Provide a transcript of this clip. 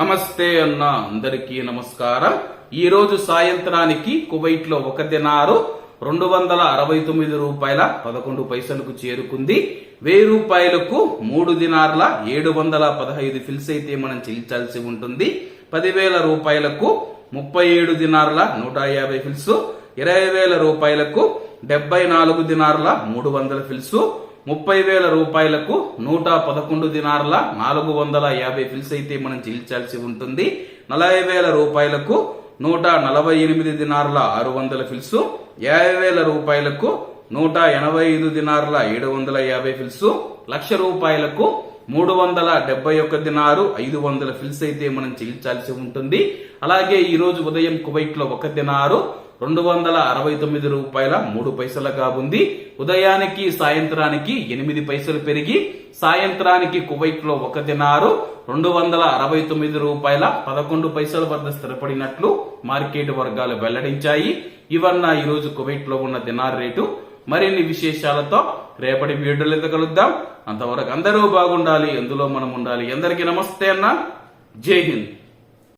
నమస్తే అన్న అందరికీ నమస్కారం. ఈ రోజు సాయంత్రానికి కువైట్లో ఒక దినారు రెండు వందల అరవై తొమ్మిది రూపాయల పదకొండు పైసలకు చేరుకుంది. వెయ్యి రూపాయలకు మూడు దినార్ల ఏడు వందల పదహైదు ఫిల్స్ అయితే మనం చెల్లించాల్సి ఉంటుంది. పదివేల రూపాయలకు ముప్పై ఏడు దినార్ల నూట యాభై ఫిల్స్. ఇరవై వేల రూపాయలకు డెబ్బై నాలుగు దినార్ల మూడు వందల ఫిల్స్. ముప్పై వేల రూపాయలకు నూట పదకొండు దినార్ల నాలుగు వందల యాభై ఫిల్స్ అయితే మనం చెల్లించాల్సి ఉంటుంది. నలభై వేల రూపాయలకు నూట నలభై ఎనిమిది దినార్ల ఆరు వందల ఫిల్స్ యాభై వేల రూపాయలకు నూట ఎనభై ఐదు దినార్ల ఏడు వందల యాభై ఫిల్స్ లక్ష రూపాయలకు మూడు వందల డెబ్బై ఒక్క దినారు ఐదు వందల ఫిల్స్ అయితే మనం చెల్లించాల్సి ఉంటుంది. అలాగే ఈరోజు ఉదయం కువైట్లో ఒక దినారు రెండు వందల అరవై తొమ్మిది రూపాయల మూడు పైసలుగా ఉంది ఉదయానికి సాయంత్రానికి ఎనిమిది పైసలు పెరిగి సాయంత్రానికి కువైట్లో ఒక దినారు రెండు వందల అరవై తొమ్మిది రూపాయల పదకొండు పైసల వద్ద స్థిరపడినట్లు మార్కెట్ వర్గాలు వెల్లడించాయి. ఇవన్న ఈరోజు కువైట్లో కువైట్లో ఉన్న దినార్ రేటు. మరిన్ని విశేషాలతో రేపటి వీడియోలు కలుద్దాం. అంతవరకు అందరూ బాగుండాలి. ఎందులో మనం ఉండాలి. అందరికీ నమస్తే అన్న. జై హింద్.